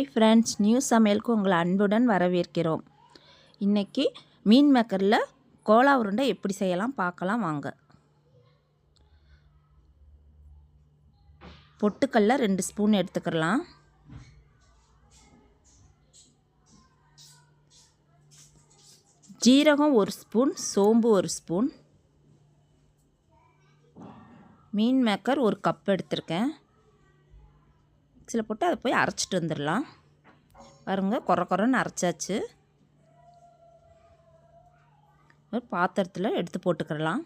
Friends new சமையலுக்கு உங்களை அன்புடன் வரவேற்கிறோம். இன்றைக்கி மீன் மேக்கரில் கோலா உருண்டை எப்படி செய்யலாம் பார்க்கலாம் வாங்க. பொட்டுக்கல்ல ரெண்டு ஸ்பூன் எடுத்துக்கலாம். ஜீரகம் ஒரு ஸ்பூன் சோம்பு ஒரு ஸ்பூன். மீன் மேக்கர் ஒரு கப் எடுத்திருக்கேன். மிக்சியில் போட்டு அதை போய் அரைச்சிட்டு வந்துடலாம். பாருங்க குறை குறைன்னு அரைச்சாச்சு. ஒரு பாத்திரத்தில் எடுத்து போட்டுக்கிறலாம்.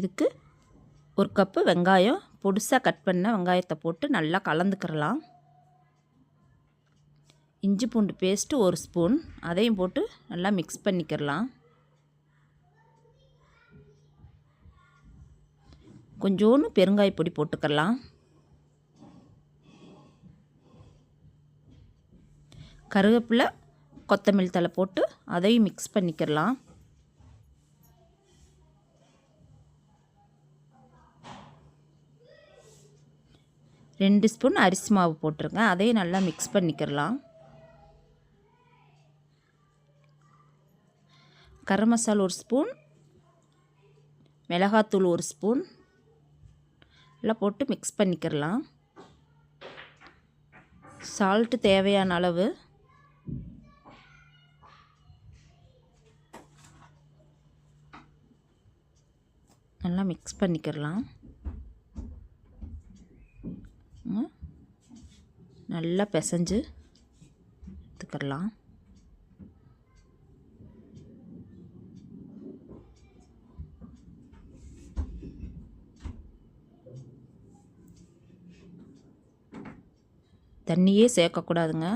இதுக்கு ஒரு கப்பு வெங்காயம் பொடிசாக கட் பண்ண வெங்காயத்தை போட்டு நல்லா கலந்துக்கிறலாம். இஞ்சி பூண்டு பேஸ்ட்டு ஒரு ஸ்பூன் அதையும் போட்டு நல்லா மிக்ஸ் பண்ணிக்கிறலாம். கொஞ்சோன்னு பெருங்காய பொடி போட்டுக்கலாம். கருவேப்பிலை கொத்தமல்லி தலை போட்டு அதையும் மிக்ஸ் பண்ணிக்கிறலாம் ரெண்டு ஸ்பூன் அரிசி மாவு போட்டிருங்க. அதையும் நல்லா மிக்ஸ் பண்ணிக்கிறலாம் கரம் மசாலா ஒரு ஸ்பூன் மிளகாத்தூள் ஒரு ஸ்பூன் எல்லாம் போட்டு மிக்ஸ் பண்ணிக்கிறலாம். சால்ட்டு தேவையான அளவு. நல்லா மிக்ஸ் பண்ணிக்கிறலாம். நல்லா பிசைஞ்சு எடுத்துக்கிறலாம். தண்ணியே சேர்க்கக்கூடாதுங்க.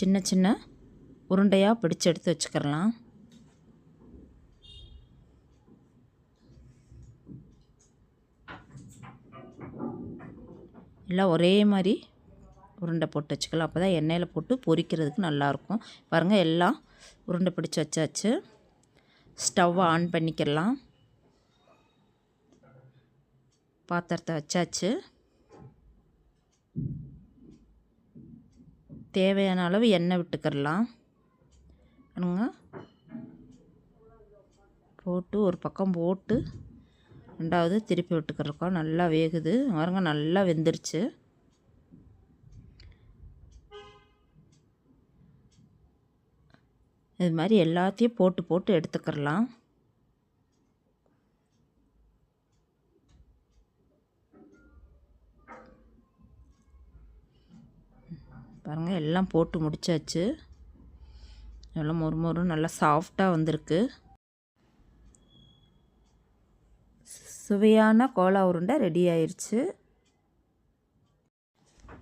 சின்ன சின்ன உருண்டையாக பிடிச்சு எடுத்து வச்சுக்கிறலாம். எல்லாம் ஒரே மாதிரி உருண்டை போட்டு வச்சுக்கலாம். அப்போ தான் எண்ணெயில் போட்டு பொரிக்கிறதுக்கு நல்லாயிருக்கும். பாருங்கள் எல்லாம் உருண்டை பிடிச்சி வச்சாச்சு. ஸ்டவ்வை ஆன் பண்ணிக்கலாம். பாத்திரத்தை வச்சாச்சு. தேவையான அளவு எண்ணெய் விட்டுக்கிறலாம். போட்டு ஒரு பக்கம் போட்டு ரெண்டாவது திருப்பி விட்டுக்கிறோம் நல்லா வேகுது. பாருங்க நல்லா வெந்துருச்சு. இது மாதிரி எல்லாத்தையும் போட்டு போட்டு எடுத்துக்கிறலாம். பாருங்கள் எல்லாம் போட்டு முடித்தாச்சு நல்லா மொறு மொறு நல்லா சாஃப்டாக வந்திருக்கு. சுவையான கோலா உருண்டை ரெடி ஆயிடுச்சு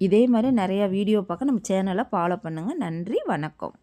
இதே மாதிரி நிறையா வீடியோ பார்க்க நம்ம சேனலை ஃபாலோ பண்ணுங்கள் நன்றி வணக்கம்.